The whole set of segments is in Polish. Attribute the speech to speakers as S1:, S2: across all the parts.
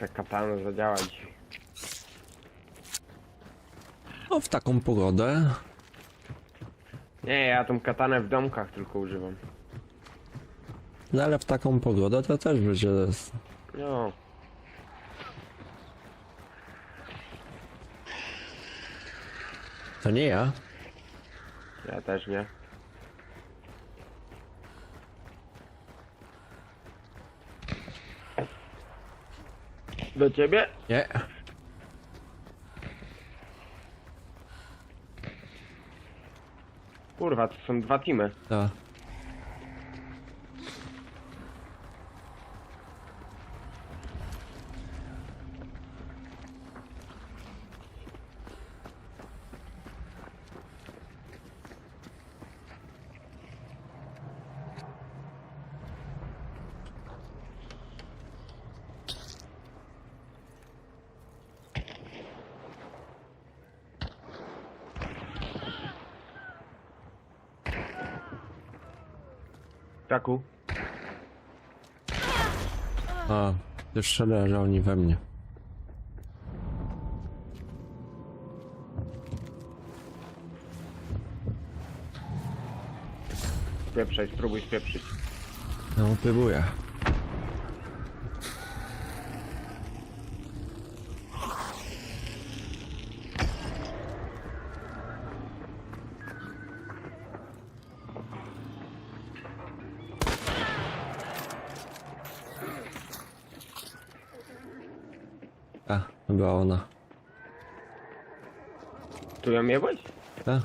S1: Ta katana zadziała dzisiaj.
S2: No w taką pogodę.
S1: Nie, ja tą katanę w domkach tylko używam.
S2: No ale w taką pogodę to też będzie.
S1: No,
S2: To nie ja.
S1: ja też nie. Do ciebie?
S2: Nie.
S1: Kurwa, to są dwa teamy.
S2: Ta.
S1: Taku.
S2: A, jeszcze leżą oni we mnie.
S1: Spieprzaj, spróbuj spieprzyć.
S2: No, próbuję. Była ona.
S1: Tu ją jebłeś?
S2: Ta?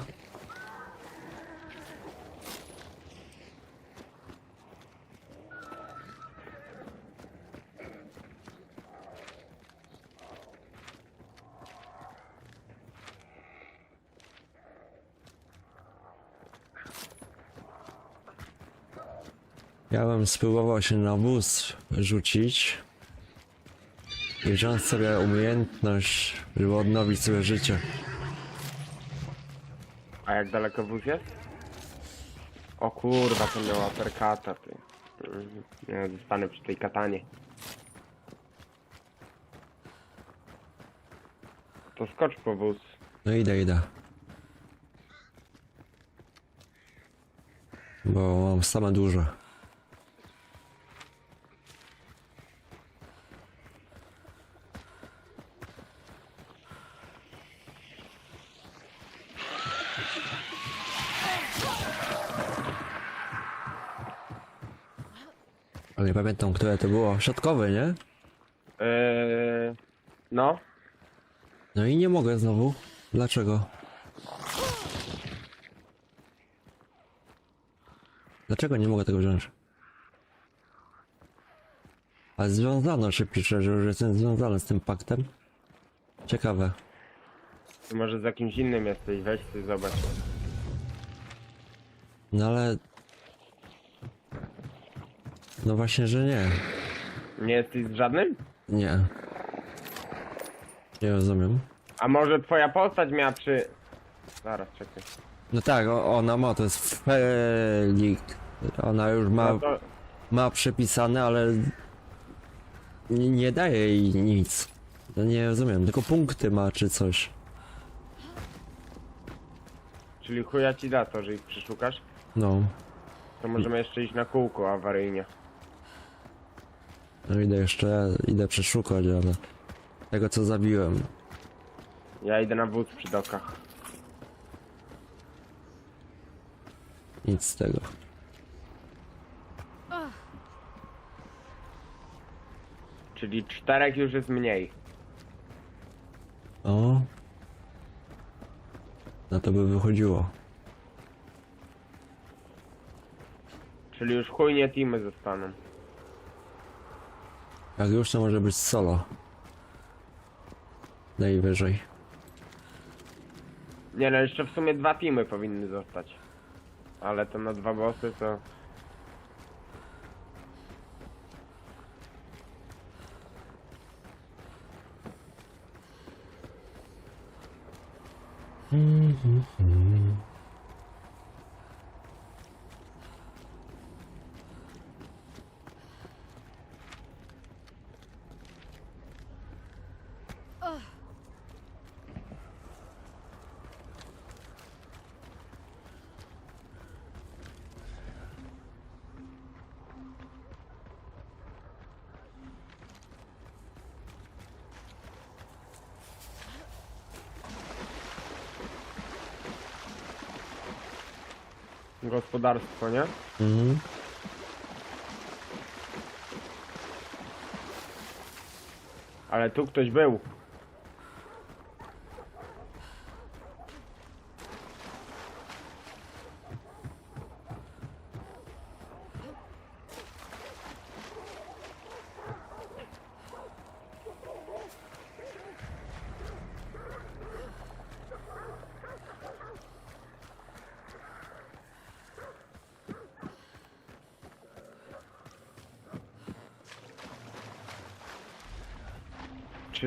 S2: Ja bym spróbował się na wóz rzucić i wziąć sobie umiejętność, żeby odnowić sobie życie.
S1: A jak daleko wóz jest? O kurwa, to miała perkata, ty. Mhm. Nie, zostanę przy tej katanie. To skocz po wóz.
S2: No idę, idę. Bo mam same duże. Pamiętam, które to było. Środkowy, nie?
S1: Eee, no,
S2: No i nie mogę znowu. Dlaczego? Dlaczego nie mogę tego wziąć? Ale związano się pisze, że już jestem związany z tym paktem. Ciekawe.
S1: to może z jakimś innym jesteś, weź ty zobacz.
S2: No ale... No właśnie, że nie.
S1: Nie jesteś z żadnym?
S2: Nie. Nie rozumiem.
S1: A może twoja postać miała przy... Zaraz, czekaj.
S2: No tak, o, ona ma, to jest Felik. Ona już ma...
S1: No to,
S2: ma przepisane, ale nie, nie daje jej nic. No nie rozumiem, tylko punkty ma czy coś.
S1: czyli chuja ci da to, że ich przeszukasz?
S2: No,
S1: To możemy jeszcze iść na kółko awaryjnie.
S2: No idę jeszcze, idę przeszukać, ale tego co zabiłem.
S1: Ja idę na wóz przy dokach.
S2: Nic z tego.
S1: Czyli czterech już jest mniej.
S2: O. Na to by wychodziło.
S1: Czyli już chujnie teamy zostaną.
S2: Jak już to może być solo. Najwyżej.
S1: Nie no, jeszcze w sumie dwa teamy powinny zostać. Ale to na dwa bossy to... Mm-hmm. Gospodarstwo, nie?
S2: Mhm.
S1: Ale tu ktoś był.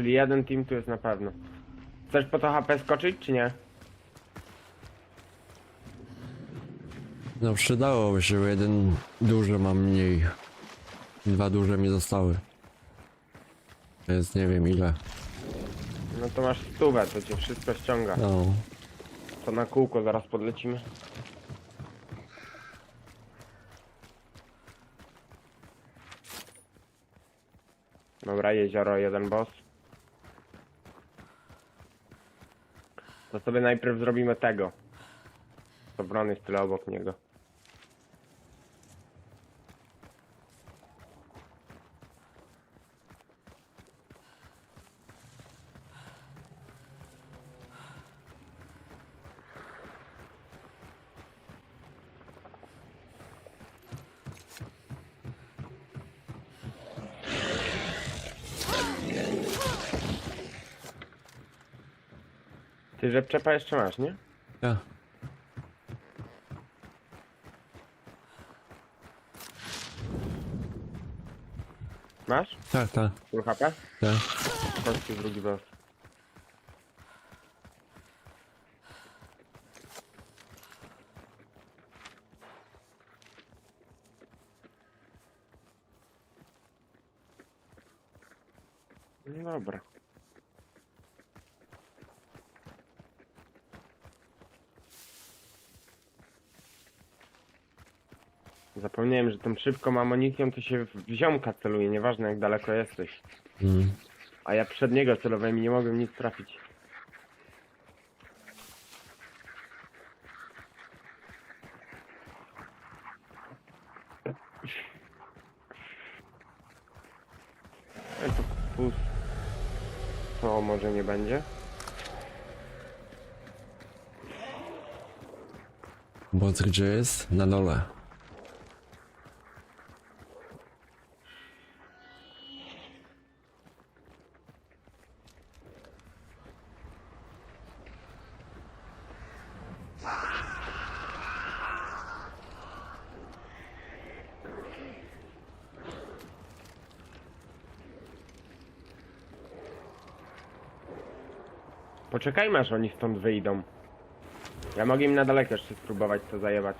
S1: Czyli jeden team tu jest na pewno. Chcesz po to HP skoczyć, czy nie?
S2: No przydałoby się, bo jeden duży mam mniej. Dwa duże mi zostały. Więc nie wiem ile.
S1: No to masz stówę, to cię wszystko ściąga.
S2: No.
S1: To na kółko zaraz podlecimy. Dobra, jezioro, jeden boss. To sobie najpierw zrobimy tego. To bron jest tyle obok niego. Ty rzepczepa jeszcze masz, nie?
S2: Ja.
S1: Masz?
S2: Tak, tak,
S1: Full HP?
S2: tak.
S1: Chodźcie drugi boss. No dobra. Zapomniałem, że tą szybką amunicją to się w ziomka celuje, nieważne jak daleko jesteś.
S2: Mm.
S1: A ja przed niego celowałem i nie mogłem nic trafić. E, to pus... To może nie będzie?
S2: Boc gdzie jest? Na dole.
S1: Poczekajmy aż oni stąd wyjdą. Ja mogę im na daleko jeszcze spróbować to zajebać.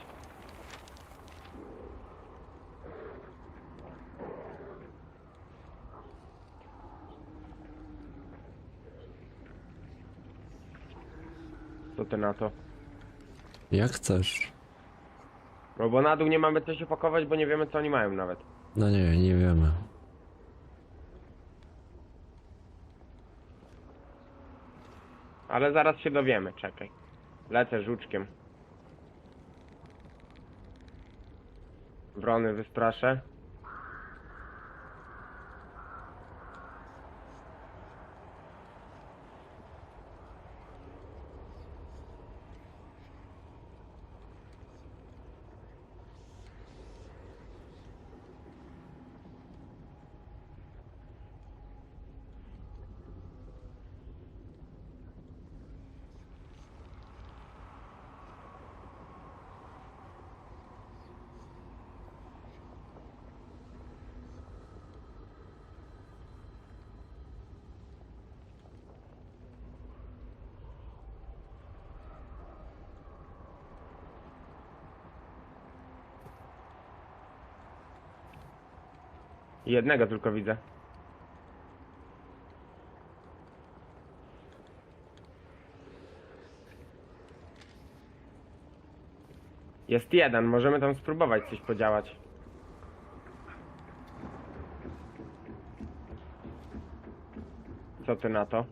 S1: Co ty na to?
S2: Jak chcesz.
S1: No bo na dół nie mamy co się pakować, bo nie wiemy co oni mają nawet.
S2: No nie, nie wiemy.
S1: Ale zaraz się dowiemy, czekaj. Lecę żuczkiem. Wrony wystraszę. Jednego tylko widzę. Jest jeden, możemy tam spróbować coś podziałać. Co ty na to?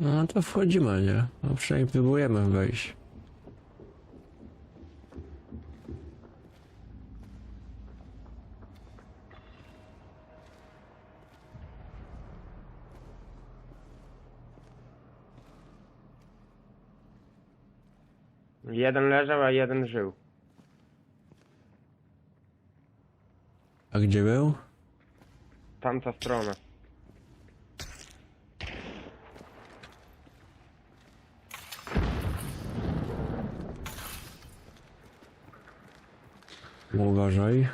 S2: No to wchodzimy, nie? No przynajmniej próbujemy wejść.
S1: Jeden leżał, a jeden żył.
S2: A gdzie był?
S1: Tamta strona.
S2: Uważaj.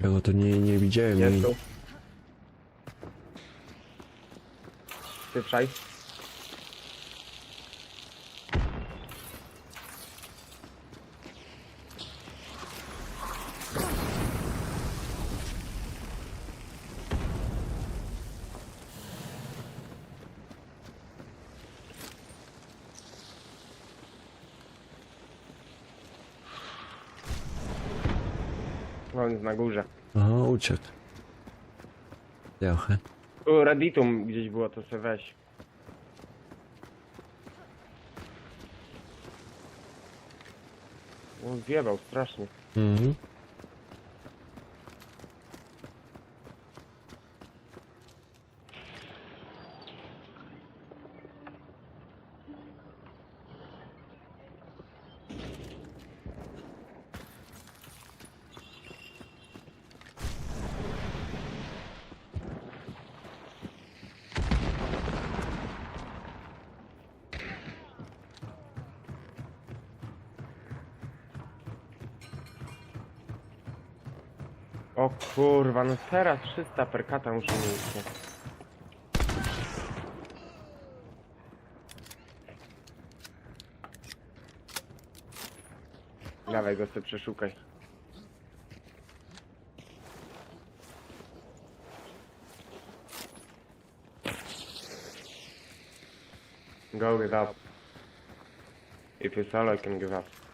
S2: Ja go to nie, nie widziałem.
S1: Tu. Słyszaj. On jest na górze.
S2: Aha, uciekł. Trochę.
S1: Tu Redditum gdzieś było, to se weź. On zjebał strasznie.
S2: Mhm.
S1: O kurwa, no teraz 300 perkata muszę mieć. Dawaj go sobie przeszukaj. Go give up. If you solo, I can give up.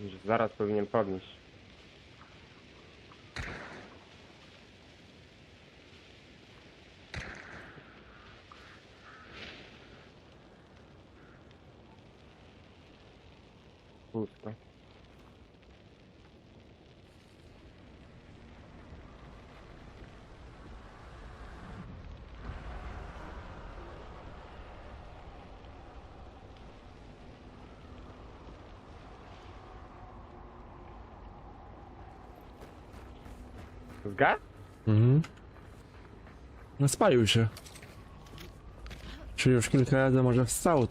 S1: Już Zaraz powinien podnieść. Zgadł?
S2: Mhm. No spalił się. Czy już kilka razy może wstał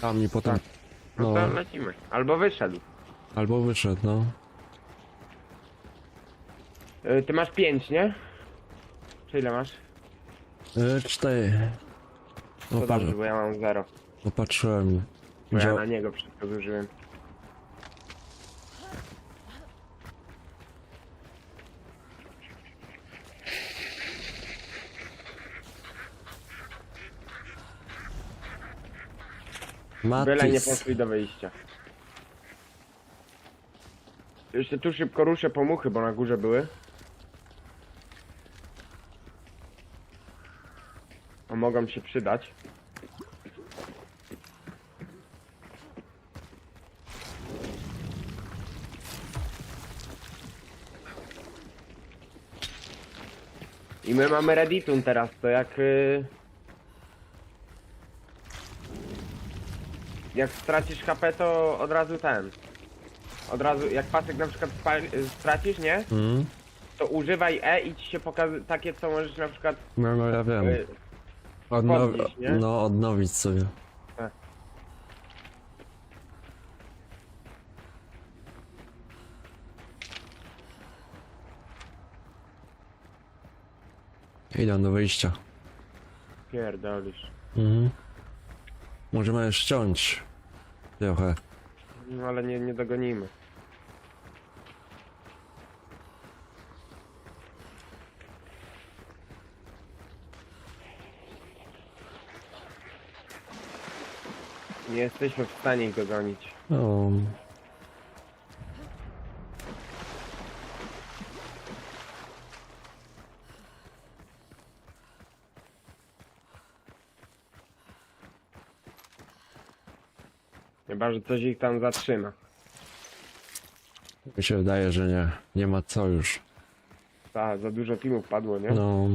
S2: tam i potem.
S1: Tak. No,
S2: No,
S1: to lecimy. Albo wyszedł.
S2: albo wyszedł, no.
S1: Y, Ty masz pięć, nie? Czy ile masz?
S2: E, cztery.
S1: To
S2: Opar
S1: dobrze, bo ja mam zero.
S2: opatrzyłem.
S1: Bo ja na niego wszystko zużyłem. Byle nie
S2: Matis.
S1: poszli do wyjścia. Jeszcze tu szybko ruszę pomuchy, bo na górze były. A mogą się przydać. I my mamy Redditum teraz, to jak... y, Jak stracisz HP, to od razu ten. Od razu, jak pasek na przykład spal, y, stracisz, nie?
S2: Mhm.
S1: To używaj E i ci się pokaże takie, co możesz na przykład.
S2: No, no ja wiem.
S1: Y,
S2: Odnow
S1: podnieść, nie?
S2: no, odnowić sobie.
S1: Tak.
S2: Idę do wyjścia.
S1: pierdolisz.
S2: Mhm. Możemy ściąć trochę.
S1: No ale nie, nie dogonimy. Nie jesteśmy w stanie go dogonić.
S2: No,
S1: Chyba, że coś ich tam zatrzyma.
S2: Mi się wydaje, że nie. Nie ma co już.
S1: Ta, za dużo teamów padło, nie?
S2: No.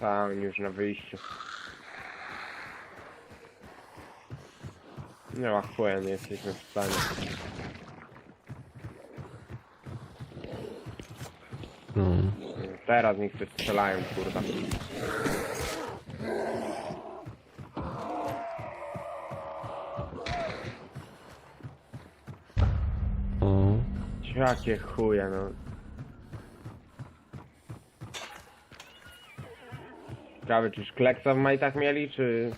S1: Ta, oni już na wyjściu. Nie ma chuja, nie jesteśmy w stanie.
S2: No.
S1: Teraz niech się strzelają, kurwa.
S2: O.
S1: Jakie chuje, no. Ciekawe, czy szkleksa w majtach mieli, czy...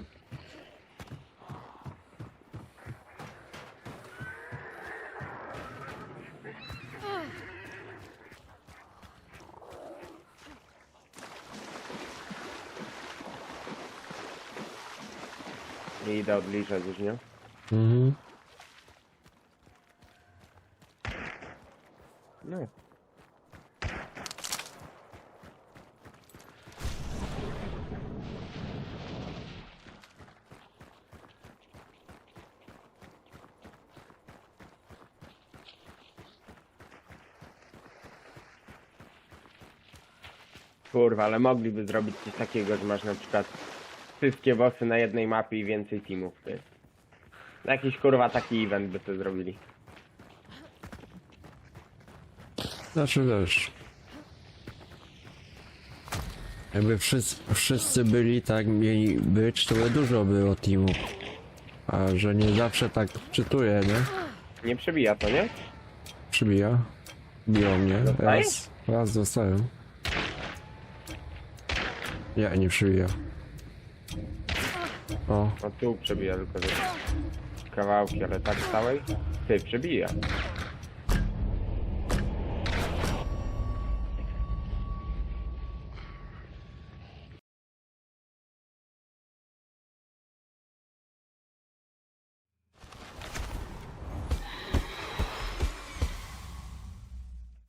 S1: Idę odliczać już, nie?
S2: Mhm.
S1: No. Kurwa, ale mogliby zrobić coś takiego, że masz na przykład wszystkie bossy na jednej mapie i więcej teamów, ty. Jakiś kurwa taki event by to zrobili.
S2: Znaczy wiesz. Jakby wszyscy, wszyscy byli tak mieli być, to by dużo było teamów. A że nie zawsze tak czytuje, nie?
S1: Nie przebija to, nie?
S2: Przybija. Biją mnie.
S1: Dostajesz?
S2: Raz, raz dostałem. Nie, nie przybija. O,
S1: No tu przebija tylko kawałki, ale tak całej? Ty, przebija.